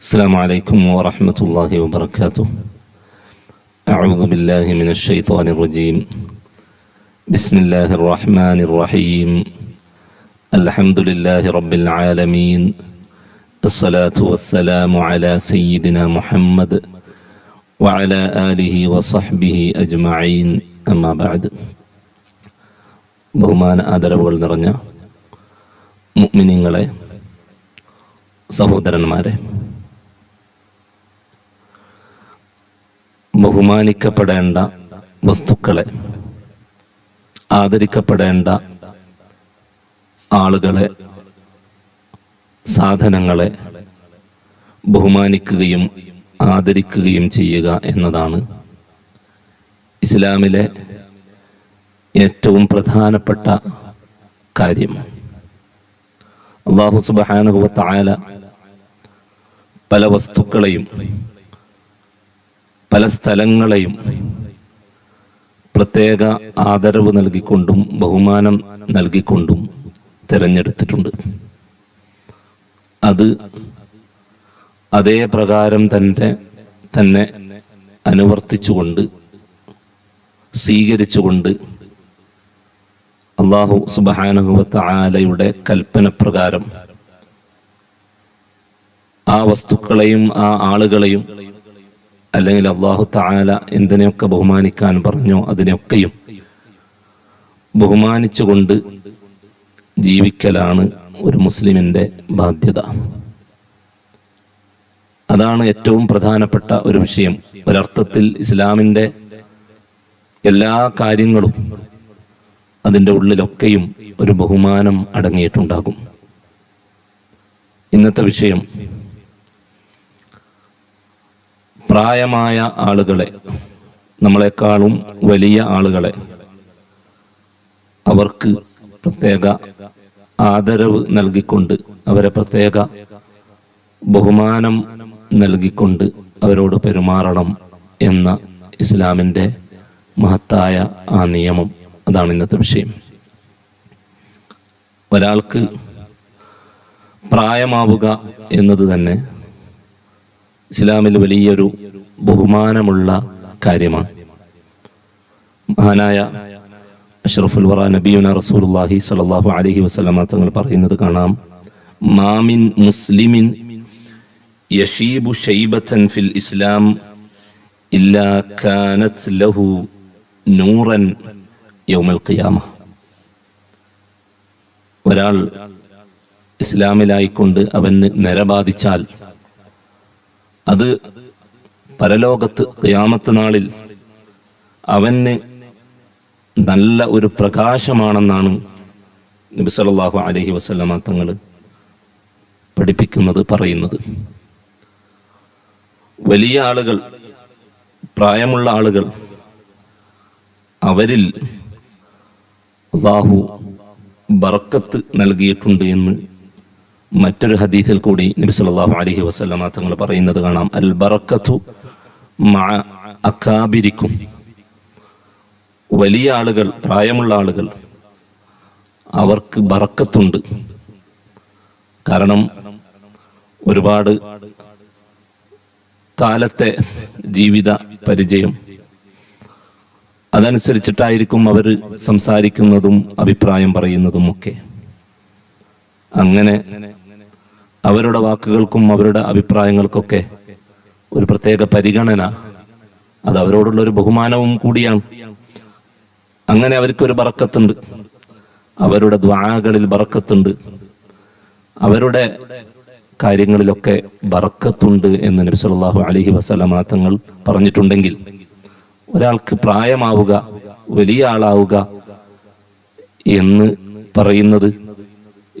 السلام عليكم ورحمة الله وبركاته أعوذ بالله من الشيطان الرجيم بسم الله الرحمن الرحيم الحمد لله رب العالمين الصلاة والسلام على سيدنا محمد وعلى آله وصحبه أجمعين أما بعد ബഹുമാന ആദരവുകൾ നിറഞ്ഞ മുഅ്മിനീങ്ങളെ സഹോദരന്മാരെ ബഹുമാനിക്കപ്പെടേണ്ട വസ്തുക്കളെ ആദരിക്കപ്പെടേണ്ട ആളുകളെ സാധനങ്ങളെ ബഹുമാനിക്കുകയും ആദരിക്കുകയും ചെയ്യുക എന്നതാണ് ഇസ്ലാമിലെ ഏറ്റവും പ്രധാനപ്പെട്ട കാര്യം. അള്ളാഹു സുബാനുഭവത്തായ പല വസ്തുക്കളെയും പല സ്ഥലങ്ങളെയും പ്രത്യേക ആദരവ് നൽകിക്കൊണ്ടും ബഹുമാനം നൽകിക്കൊണ്ടും തിരഞ്ഞെടുത്തിട്ടുണ്ട്. അത് അതേ പ്രകാരം തന്നെ തന്നെ അനുവർത്തിച്ചുകൊണ്ട് സ്വീകരിച്ചുകൊണ്ട് അള്ളാഹു സുബാനുഭവത്ത ആലയുടെ കൽപ്പന പ്രകാരം ആ വസ്തുക്കളെയും ആ ആളുകളെയും അല്ലെങ്കിൽ അള്ളാഹു താല എന്തിനെയൊക്കെ ബഹുമാനിക്കാൻ പറഞ്ഞോ അതിനെയൊക്കെയും ബഹുമാനിച്ചുകൊണ്ട് ജീവിക്കലാണ് ഒരു മുസ്ലിമിന്റെ ബാധ്യത. അതാണ് ഏറ്റവും പ്രധാനപ്പെട്ട ഒരു വിഷയം. ഒരർത്ഥത്തിൽ ഇസ്ലാമിന്റെ എല്ലാ കാര്യങ്ങളും അതിന്റെ ഉള്ളിലൊക്കെയും ഒരു ബഹുമാനം അടങ്ങിയിട്ടുണ്ടാകും. ഇന്നത്തെ വിഷയം പ്രായമായ ആളുകളെ നമ്മളെക്കാളും വലിയ ആളുകളെ അവർക്ക് പ്രത്യേക ആദരവ് നൽകിക്കൊണ്ട് അവരെ പ്രത്യേക ബഹുമാനം നൽകിക്കൊണ്ട് അവരോട് പെരുമാറണം എന്ന ഇസ്ലാമിന്റെ മഹത്തായ ആ നിയമം. അതാണ് ഇന്നത്തെ വിഷയം. ഒരാൾക്ക് പ്രായമാവുക എന്നത് തന്നെ ഇസ്ലാമിൽ വലിയൊരു ബഹുമാനമുള്ള കാര്യമാണ്. മഹാനായ അഷ്റഫുൽ വറ നബിയുന റസൂലുള്ളാഹി സ്വല്ലല്ലാഹു അലൈഹി വസല്ലമ തങ്ങൾ പറയുന്നത് കാണാം. മാമിൻ മുസ്ലിമിൻ യഷീബു ഷൈബത്തൻ ഫിൽ ഇസ്ലാം ഇല്ലാ കാനത്ത് ലഹു നൂറൻ യൗമൽ ഖിയാമ. ഒരാൾ ഇസ്ലാമിലായിക്കൊണ്ട് അവന് നിരബാധിച്ചാൽ അത് പരലോകത്ത് യാമത്ത നാളിൽ അവന് നല്ല ഒരു പ്രകാശമാണെന്നാണ് നബി സല്ലല്ലാഹു അലൈഹി വസല്ലമ തങ്ങൾ പഠിപ്പിക്കുന്നത് പറയുന്നത്. വലിയ ആളുകൾ പ്രായമുള്ള ആളുകൾ അവരിൽ അള്ളാഹു ബറക്കത്ത് നൽകിയിട്ടുണ്ട് എന്ന് മറ്റൊരു ഹദീസിൽ കൂടി നബി സല്ലല്ലാഹു അലൈഹി വസല്ലമ തങ്ങൾ പറയുന്നത് കാണാം. അൽ ബറക്കത്തു മഅ അക്കാബിരിക്കും വലിയ ആളുകൾ പ്രായമുള്ള ആളുകൾ അവർക്ക് ബറക്കത്തുണ്ട്. കാരണം ഒരുപാട് കാലത്തെ ജീവിത പരിചയം. അതനുസരിച്ചിട്ടായിരിക്കും അവർ സംസാരിക്കുന്നതും അഭിപ്രായം പറയുന്നതും ഒക്കെ അങ്ങനെ അവരുടെ വാക്കുകൾക്കും അവരുടെ അഭിപ്രായങ്ങൾക്കൊക്കെ ഒരു പ്രത്യേക പരിഗണന. അത് അവരോടുള്ള ഒരു ബഹുമാനവും കൂടിയാണ്. അങ്ങനെ അവർക്കൊരു ബറക്കത്തുണ്ട്. അവരുടെ ദ്വാകളിൽ ബറക്കത്തുണ്ട്. അവരുടെ കാര്യങ്ങളിലൊക്കെ ബറക്കത്തുണ്ട് എന്ന് നബി സല്ലല്ലാഹു അലൈഹി വസല്ലമ തങ്ങൾ പറഞ്ഞിട്ടുണ്ടെങ്കിൽ ഒരാൾക്ക് പ്രായമാവുക വലിയ ആളാവുക എന്ന് പറയുന്നത്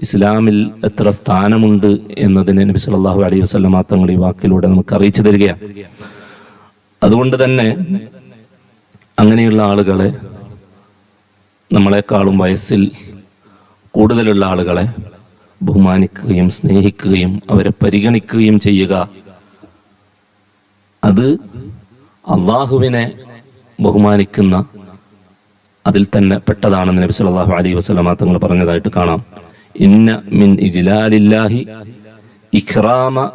ഇസ്ലാമിൽ എത്ര സ്ഥാനമുണ്ട് എന്നതിനെ നബി സല്ലല്ലാഹു അലൈഹി വസല്ലമ തങ്ങൾ ഈ വാക്കിലൂടെ നമുക്ക് അറിയിച്ചു തരികയാണ്. അതുകൊണ്ട് തന്നെ അങ്ങനെയുള്ള ആളുകളെ നമ്മളെക്കാളും വയസ്സിൽ കൂടുതലുള്ള ആളുകളെ ബഹുമാനിക്കുകയും സ്നേഹിക്കുകയും അവരെ പരിഗണിക്കുകയും ചെയ്യുക. അത് അള്ളാഹുവിനെ ബഹുമാനിക്കുന്ന അതിൽ തന്നെ പെട്ടതാണെന്ന് നബി സല്ലല്ലാഹു അലൈഹി വസല്ലമ തങ്ങൾ പറഞ്ഞതായിട്ട് കാണാം. ഇന്ന മിൻ ഇജ്ലാലില്ലാഹി ഇഖ്റാമ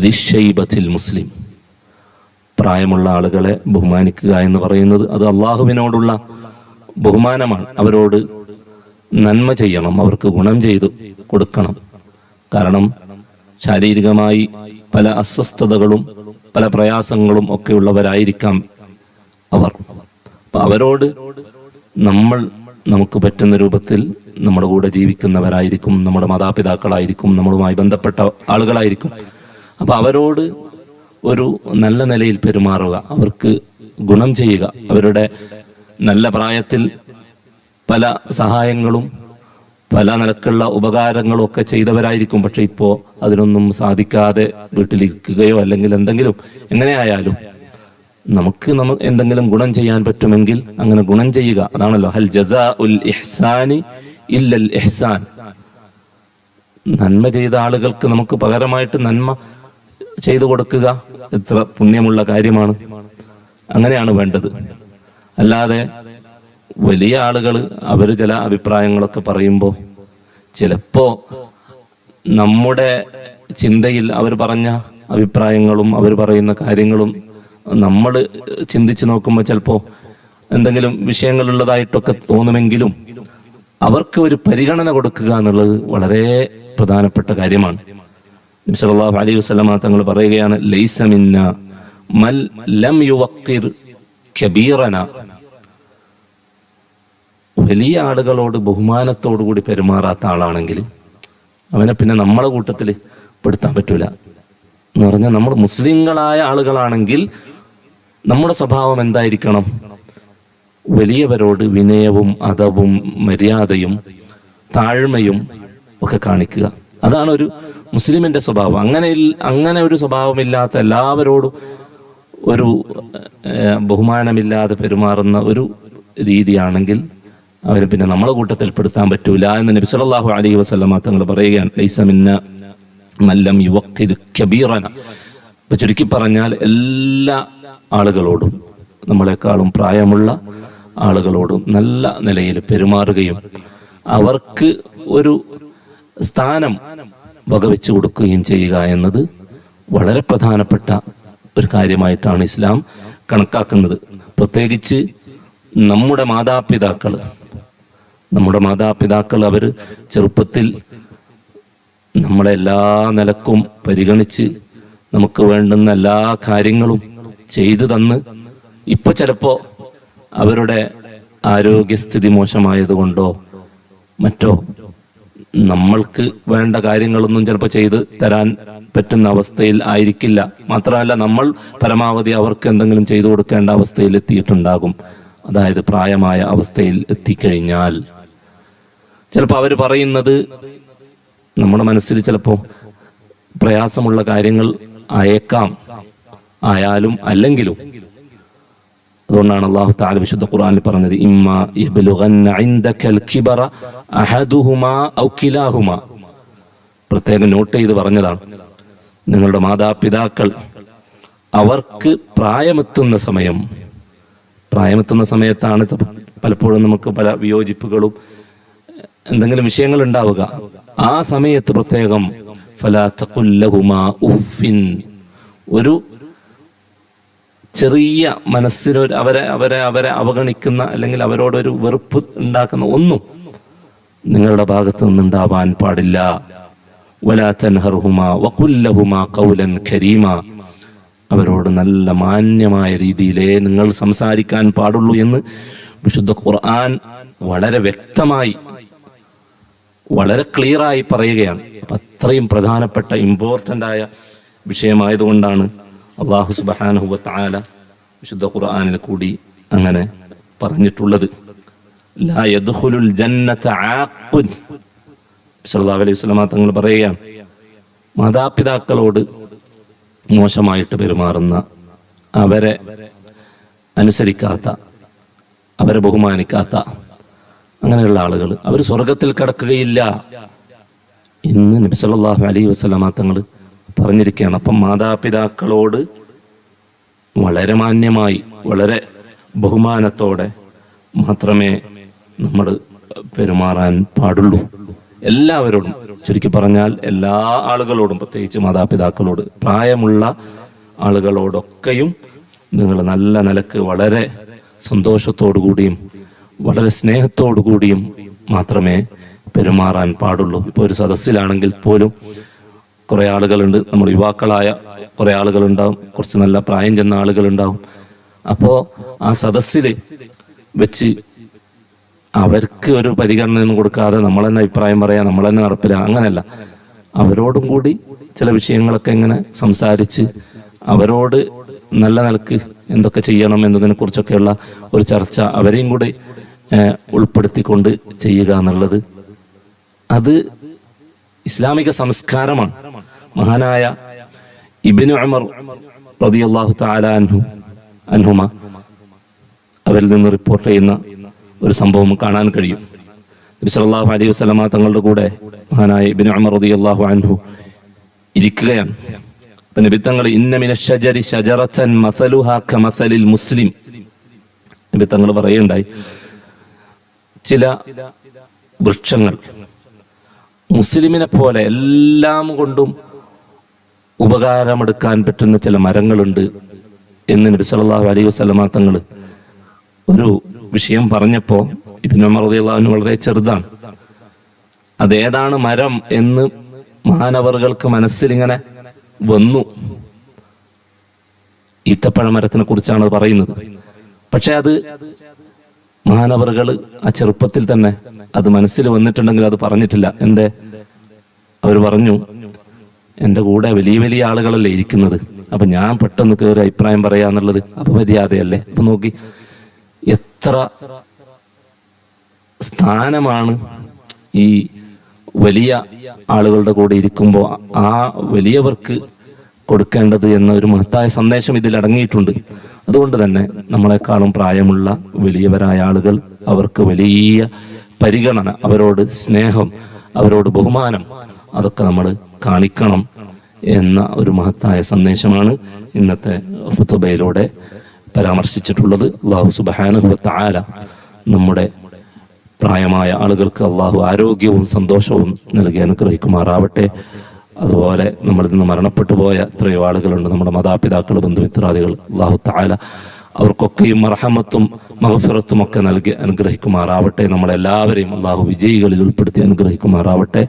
ദിശൈബത്തിൽ മുസ്ലിം. പ്രായമുള്ള ആളുകളെ ബഹുമാനിക്കുക എന്ന് പറയുന്നത് അത് അള്ളാഹുവിനോടുള്ള ബഹുമാനമാണ്. അവരോട് നന്മ ചെയ്യണം അവർക്ക് ഗുണം ചെയ്തു കൊടുക്കണം. കാരണം ശാരീരികമായി പല അസ്വസ്ഥതകളും പല പ്രയാസങ്ങളും ഒക്കെ ഉള്ളവരായിരിക്കാം അവർ അവരോട് നമ്മൾ നമുക്ക് പറ്റുന്ന രൂപത്തിൽ നമ്മുടെ കൂടെ ജീവിക്കുന്നവരായിരിക്കും നമ്മുടെ മാതാപിതാക്കളായിരിക്കും നമ്മളുമായി ബന്ധപ്പെട്ട ആളുകളായിരിക്കും. അപ്പോൾ അവരോട് ഒരു നല്ല നിലയിൽ പെരുമാറുക അവർക്ക് ഗുണം ചെയ്യുക അവരുടെ നല്ല പ്രായത്തിൽ പല സഹായങ്ങളും പല നിലക്കുള്ള ഉപകാരങ്ങളും ഒക്കെ ചെയ്തവരായിരിക്കും. പക്ഷെ ഇപ്പോൾ അതിനൊന്നും സാധിക്കാതെ വീട്ടിലിരിക്കുകയോ അല്ലെങ്കിൽ എന്തെങ്കിലും എങ്ങനെയായാലും നമുക്ക് നമ്മ എന്തെങ്കിലും ഗുണം ചെയ്യാൻ പറ്റുമെങ്കിൽ അങ്ങനെ ഗുണം ചെയ്യുക. അതാണല്ലോ. ഹൽ ജസാ ഉൽ ഇഹ്സാനി ഇല്ലൽ ഇഹ്സാൻ. നന്മ ചെയ്ത ആളുകൾക്ക് നമുക്ക് പകരമായിട്ട് നന്മ ചെയ്തു കൊടുക്കുക എത്ര പുണ്യമുള്ള കാര്യമാണ്. അങ്ങനെയാണ് വേണ്ടത്. അല്ലാതെ വലിയ ആളുകൾ അവർ ചില അഭിപ്രായങ്ങളൊക്കെ പറയുമ്പോൾ ചിലപ്പോ നമ്മുടെ ചിന്തയിൽ അവർ പറഞ്ഞ അഭിപ്രായങ്ങളും അവർ പറയുന്ന കാര്യങ്ങളും നമ്മൾ ചിന്തിച്ചു നോക്കുമ്പോൾ ചിലപ്പോൾ എന്തെങ്കിലും വിഷയങ്ങളുള്ളതായിട്ടൊക്കെ തോന്നുമെങ്കിലും അവർക്ക് ഒരു പരിഗണന കൊടുക്കുക എന്നുള്ളത് വളരെ പ്രധാനപ്പെട്ട കാര്യമാണ്. നബി സല്ലല്ലാഹു അലൈഹി വസല്ലമ തങ്ങൾ പറയുകയാണ് ലൈസമിന്ന മൽ ലം യുവക്കിർ കബീറന. വലിയ ആളുകളോട് ബഹുമാനത്തോടു കൂടി പെരുമാറാത്ത ആളാണെങ്കിൽ അവനെ പിന്നെ നമ്മളെ കൂട്ടത്തിൽ പെടുത്താൻ പറ്റൂല. എന്ന് പറഞ്ഞാൽ നമ്മൾ മുസ്ലിങ്ങളായ ആളുകളാണെങ്കിൽ നമ്മുടെ സ്വഭാവം എന്തായിരിക്കണം? വലിയവരോട് വിനയവും അതവും മര്യാദയും താഴ്മയും ഒക്കെ കാണിക്കുക. അതാണ് ഒരു മുസ്ലിമിന്റെ സ്വഭാവം. അങ്ങനെ അങ്ങനെ ഒരു സ്വഭാവമില്ലാത്ത എല്ലാവരോടും ഒരു ബഹുമാനമില്ലാതെ പെരുമാറുന്ന ഒരു രീതിയാണെങ്കിൽ അവരെ പിന്നെ നമ്മളെ കൂട്ടത്തിൽ പെടുത്താൻ പറ്റൂല എന്ന് നബി സല്ലല്ലാഹു അലൈഹി വസല്ലമ തങ്ങൾ പറയുകയാണ്. ലൈസ മല്ലം യുവക്കിദ് കബീറന ചുരുക്കി പറഞ്ഞാൽ എല്ലാ ആളുകളോടും നമ്മളെക്കാളും പ്രായമുള്ള ആളുകളോടും നല്ല നിലയിൽ പെരുമാറുകയും അവർക്ക് ഒരു സ്ഥാനം വകവെച്ചു കൊടുക്കുകയും ചെയ്യുക എന്നത് വളരെ പ്രധാനപ്പെട്ട ഒരു കാര്യമായിട്ടാണ് ഇസ്ലാം കണക്കാക്കുന്നത്. പ്രത്യേകിച്ച് നമ്മുടെ മാതാപിതാക്കൾ നമ്മുടെ മാതാപിതാക്കൾ അവർ ചെറുപ്പത്തിൽ നമ്മളെല്ലാ നിലക്കും പരിഗണിച്ച് നമുക്ക് വേണ്ടുന്ന എല്ലാ കാര്യങ്ങളും ചെയ്തു തന്ന്. ഇപ്പൊ ചിലപ്പോ അവരുടെ ആരോഗ്യസ്ഥിതി മോശമായതുകൊണ്ടോ മറ്റോ നമ്മൾക്ക് വേണ്ട കാര്യങ്ങളൊന്നും ചിലപ്പോൾ ചെയ്ത് തരാൻ പറ്റുന്ന അവസ്ഥയിൽ ആയിരിക്കില്ല. മാത്രമല്ല നമ്മൾ പരമാവധി അവർക്ക് എന്തെങ്കിലും ചെയ്തു കൊടുക്കേണ്ട അവസ്ഥയിൽ എത്തിയിട്ടുണ്ടാകും. അതായത് പ്രായമായ അവസ്ഥയിൽ എത്തിക്കഴിഞ്ഞാൽ. ചിലപ്പോൾ അവർ പറയുന്നത് നമ്മുടെ മനസ്സിൽ ചിലപ്പോൾ പ്രയാസമുള്ള കാര്യങ്ങൾ ആയേക്കാം. ആയാലും അല്ലെങ്കിലും. അതുകൊണ്ടാണ് അള്ളാഹു താല വിശുദ്ധ ഖുർആനിൽ പറഞ്ഞത് ഇമ്മ കിബറ ഔ കിലാഹുമാ. പ്രത്യേകം നോട്ട് ചെയ്ത് പറഞ്ഞതാണ് നിങ്ങളുടെ മാതാപിതാക്കൾ അവർക്ക് പ്രായമെത്തുന്ന സമയം പ്രായമെത്തുന്ന സമയത്താണ് പലപ്പോഴും നമുക്ക് പല വിയോജിപ്പുകളും എന്തെങ്കിലും വിഷയങ്ങൾ ഉണ്ടാവുക. ആ സമയത്ത് പ്രത്യേകം ഫലാ തഖുല്ലഹുമാ ഉഫിൻ ഒരു ചെറിയ മനസ്സിനൊരു അവരെ അവരെ അവരെ അവഗണിക്കുന്ന അല്ലെങ്കിൽ അവരോടൊരു വെറുപ്പ് ഉണ്ടാക്കുന്ന ഒന്നും നിങ്ങളുടെ ഭാഗത്ത് നിന്നുണ്ടാവാൻ പാടില്ല. വലാ തൻഹർഹുമ വഖുല്ലഹുമ ഖൗലൻ കരീമ അവരോട് നല്ല മാന്യമായ രീതിയിലേ നിങ്ങൾ സംസാരിക്കാൻ പാടുള്ളൂ എന്ന് വിശുദ്ധ ഖുർആൻ വളരെ വ്യക്തമായി വളരെ ക്ലിയറായി പറയുകയാണ്. അത്രയും പ്രധാനപ്പെട്ട ഇമ്പോർട്ടന്റ് ആയ വിഷയമായതുകൊണ്ടാണ് അള്ളാഹു സുബാനുഹുബത്താല വിശുദ്ധ ഖുർആാനിൽ കൂടി അങ്ങനെ പറഞ്ഞിട്ടുള്ളത്. അലൈഹി തങ്ങൾ പറയുകയാണ് മാതാപിതാക്കളോട് മോശമായിട്ട് പെരുമാറുന്ന അവരെ അനുസരിക്കാത്ത അവരെ ബഹുമാനിക്കാത്ത അങ്ങനെയുള്ള ആളുകൾ അവർ സ്വർഗത്തിൽ കടക്കുകയില്ല ഇന്ന് നബി സല്ലല്ലാഹു അലൈഹി വസല്ലമ തങ്ങൾ പറഞ്ഞിരിക്കുകയാണ്. അപ്പം മാതാപിതാക്കളോട് വളരെ മാന്യമായി വളരെ ബഹുമാനത്തോടെ മാത്രമേ നമ്മൾ പെരുമാറാൻ പാടുള്ളൂ. എല്ലാവരോടും ചുരുക്കി പറഞ്ഞാൽ എല്ലാ ആളുകളോടും പ്രത്യേകിച്ച് മാതാപിതാക്കളോട് പ്രായമുള്ള ആളുകളോടൊക്കെയും നിങ്ങൾ നല്ല നിലയ്ക്ക് വളരെ സന്തോഷത്തോടു കൂടിയും വളരെ സ്നേഹത്തോടു കൂടിയും മാത്രമേ പെരുമാറാൻ പാടുള്ളൂ. ഇപ്പോൾ ഒരു സദസ്സിലാണെങ്കിൽ പോലും കുറെ ആളുകളുണ്ട്. നമ്മൾ യുവാക്കളായ കുറെ ആളുകളുണ്ടാവും. കുറച്ച് നല്ല പ്രായം ചെന്ന ആളുകളുണ്ടാവും. അപ്പോ ആ സദസ്സിൽ വെച്ച് അവർക്ക് ഒരു പരിഗണനയൊന്നും കൊടുക്കാതെ നമ്മൾ തന്നെ അഭിപ്രായം പറയാം നമ്മൾ തന്നെ നടപ്പില്ല അങ്ങനെയല്ല. അവരോടും കൂടി ചില വിഷയങ്ങളൊക്കെ ഇങ്ങനെ സംസാരിച്ച് അവരോട് നല്ല നിലയ്ക്ക് എന്തൊക്കെ ചെയ്യണം എന്നതിനെ കുറിച്ചൊക്കെയുള്ള ഒരു ചർച്ച അവരെയും കൂടി ഉൾപ്പെടുത്തിക്കൊണ്ട് ചെയ്യുക എന്നുള്ളത്. അത് ഇസ്ലാമിക സംസ്കാരമാണ്. മഹാനായ ഇബിനു അമർ റളിയല്ലാഹു തആല അൻഹു അൻഹുമ. അവരിൽ നിന്ന് റിപ്പോർട്ട് ചെയ്യുന്ന ഒരു സംഭവം കാണാൻ കഴിയും. നബി സല്ലല്ലാഹു അലൈഹി വസല്ലമ തങ്ങളുടെ കൂടെ മഹാനായ ഇബ്നു അമർ റളിയല്ലാഹു അൻഹു ഇരിക്കുകയാണ്. അപ്പൊ നബി തങ്ങൾ ഇന്ന മിന ഷജരി മുസ്ലിം. നബി തങ്ങൾ പറയുണ്ടായി ചില വൃക്ഷങ്ങൾ മുസ്ലിമിനെ പോലെ എല്ലാം കൊണ്ടും ഉപകാരമെടുക്കാൻ പറ്റുന്ന ചില മരങ്ങളുണ്ട് എന്ന് നബി സല്ലല്ലാഹു അലൈഹി വസല്ലമ തങ്ങൾ ഒരു വിഷയം പറഞ്ഞപ്പോ ഇബ്നു ഉമർ റളിയല്ലാഹു വളരെ ചെറുതാണ്. അതേതാണ് മരം എന്ന് മഹാനവറുകൾക്ക് മനസ്സിലിങ്ങനെ വന്നു. ഈത്തപ്പഴ മരത്തിനെ കുറിച്ചാണ് പറയുന്നത്. പക്ഷെ അത് മഹാനവറുകൾ ആ ചെറുപ്പത്തിൽ തന്നെ അത് മനസ്സിൽ വന്നിട്ടുണ്ടെങ്കിൽ അത് പറഞ്ഞിട്ടില്ല. എന്റെ അവർ പറഞ്ഞു എന്റെ കൂടെ വലിയ വലിയ ആളുകളല്ലേ ഇരിക്കുന്നത്? അപ്പൊ ഞാൻ പെട്ടെന്ന് കയറി അഭിപ്രായം പറയാന്നുള്ളത് അപമര്യാദയല്ലേ അപ്പൊ നോക്കി. എത്ര സ്ഥാനമാണ് ഈ വലിയ ആളുകളുടെ കൂടെ ഇരിക്കുമ്പോൾ ആ വലിയവർക്ക് കൊടുക്കേണ്ടത് എന്ന ഒരു മഹത്തായ സന്ദേശം ഇതിൽ അടങ്ങിയിട്ടുണ്ട്. അതുകൊണ്ട് തന്നെ നമ്മളെക്കാളും പ്രായമുള്ള വലിയവരായ ആളുകൾ അവർക്ക് വലിയ പരിഗണന അവരോട് സ്നേഹം അവരോട് ബഹുമാനം അതൊക്കെ നമ്മൾ കാണിക്കണം. എന്ന ഒരു മഹത്തായ സന്ദേശമാണ് ഇന്നത്തെ ഹുത്തുബയിലൂടെ പരാമർശിച്ചിട്ടുള്ളത്. അള്ളാഹു സുബാനുഹു ആല നമ്മുടെ പ്രായമായ ആളുകൾക്ക് അള്ളാഹു ആരോഗ്യവും സന്തോഷവും നൽകി അനുഗ്രഹിക്കുമാറാവട്ടെ. അതുപോലെ നമ്മളിൽ നിന്ന് മരണപ്പെട്ടു പോയ എത്രയോ ആളുകളുണ്ട്. നമ്മുടെ മാതാപിതാക്കൾ ബന്ധുമിത്രാദികൾ അള്ളാഹു താല അവർക്കൊക്കെയും മർഹമത്തും മഹഫിറത്തും ഒക്കെ നൽകി അനുഗ്രഹിക്കുമാറാവട്ടെ. നമ്മളെല്ലാവരെയും അള്ളാഹു വിജയികളിൽ ഉൾപ്പെടുത്തി അനുഗ്രഹിക്കുമാറാവട്ടെ.